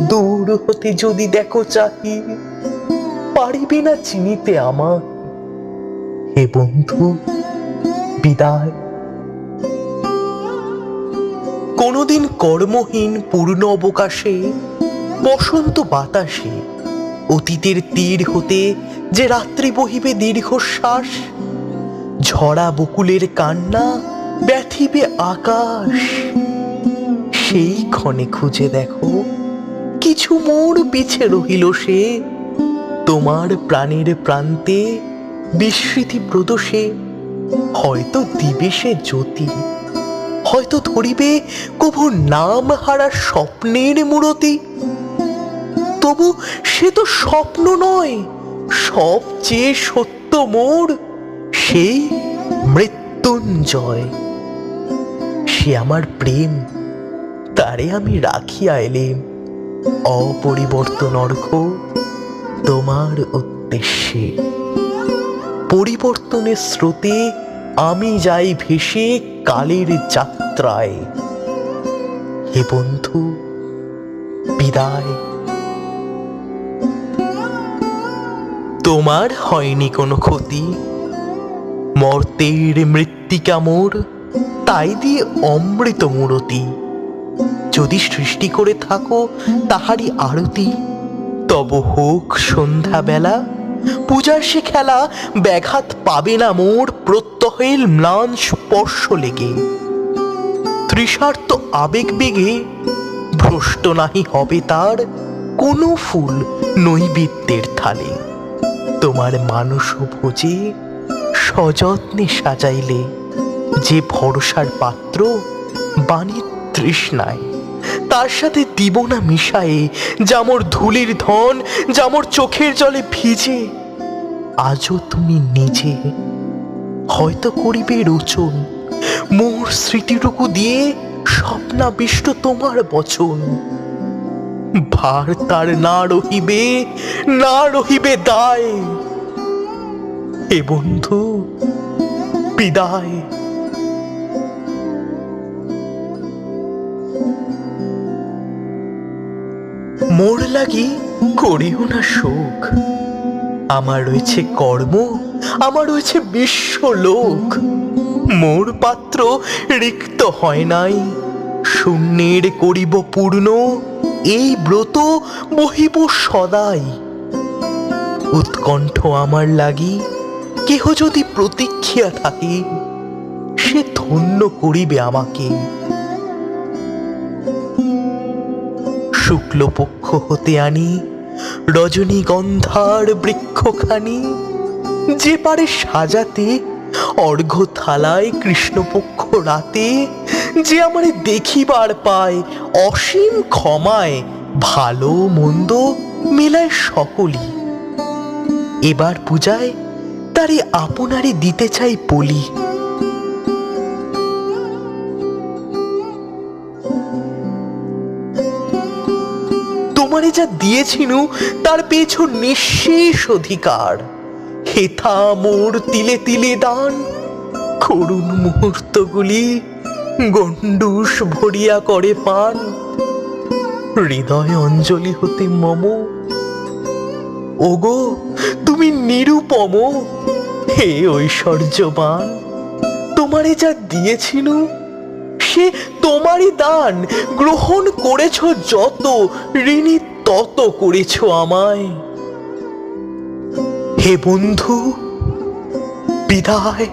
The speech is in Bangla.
দূর হতে যদি দেখো চাহি পারিবে না চিনিতে আমার হে বন্ধু, বিদায়। কোনোদিন কর্মহীন পূর্ণ অবকাশে, বসন্ত বাতাসে, অতীতের তীর হতে যে রাত্রি বহিবে দীর্ঘশ্বাস, ঝরা বকুলের কান্না ব্যথিবে আকাশ, সেই ক্ষণে খুঁজে দেখো। কিছু মোর পিছে রহিল সে। তোমার প্রাণের প্রান্তে বিস্মৃতি প্রদোষে হয়তো দিবে সে জ্যোতি, হয়তো ধরিবে কভু নাম হারা স্বপ্নের মূরতি। তবু সে তো স্বপ্ন নয়, সবচেয়ে সত্য মোর সেই মৃত্যুঞ্জয়। সে আমার প্রেম, তারে আমি রাখিয়া এলেম। অপরিবর্তন অর্ঘ তোমার উদ্দেশ্যে। পরিবর্তনের স্রোতে আমি যাই ভেসে কালের যাত্রায়। হে বন্ধু, বিদায়। তোমার হয়নি কোনো ক্ষতি। মর্তের মৃত্তিকা মোর, তাই দিয়ে অমৃত মূরতি। যদি সৃষ্টি করে থাকো তাহারই আরতি। তব হোক সন্ধ্যাবেলা, পূজার সে খেলা ব্যাঘাত পাবে না মোর প্রত্যহের ম্লান স্পর্শ লেগে। তৃষার্ত আবেগ বেগে, ভ্রষ্ট নাহি হবে তার কোনো ফুল নৈবেদ্যের থালে। তোমার মানস ভোজে সযত্নে সাজাইলে যে ভরসার পাত্র বাণীর তৃষ্ণায়। তার সাথে দিব না মিশায়ে যামর ধুলির ধন যামর চোখের জলে ভিজে। আজও তুমি নিজে হয়তো করিবে রোচন, মোর স্মৃতিটুকু দিয়ে স্বপ্নাবিষ্ট তোমার বচন। ভার তার না রহিবে না রহিবে দায়। এ বন্ধু, বিদায়। মোর লাগি করিও না শোক। আমার রয়েছে কর্ম, আমার রয়েছে বিশ্ব লোক। মোর পাত্র রিক্ত হয় নাই, শূন্যের করিব পূর্ণ, এই ব্রত বহিব সদাই। উৎকণ্ঠ আমার লাগি, কেহ যদি প্রতীক্ষিয়া থাকে, সে ধন্য করিবে আমাকে। শুক্লপক্ষ হতে আনি, রজনীগন্ধার বৃক্ষখানি, যে পারে সাজাতে অর্ঘ্য থালায় কৃষ্ণপক্ষ রাতে, যে আমারে দেখিবার পায়, অসীম ক্ষমায়, ভালো মন্দ মেলায় সকলই। এবার পূজায় তারে আপনারে দিতে চাই বলি তোমারে যা দিয়েছিনু, তার পেছন নিঃশেষ অধিকার। হেথা মোর তিলে তিলে দান, করুণ মুহূর্তগুলি গন্ডুস ভরিয়া করে পান। হৃদয় অঞ্জলি হতে মম। ওগো, তুমি নিরুপম, হে ঐশ্বর্যবান, তোমারে যা দিয়েছিল সে তোমারই দান। গ্রহণ করেছ যত ঋণী তত করেছ আমায়। হে বন্ধু বিদায়।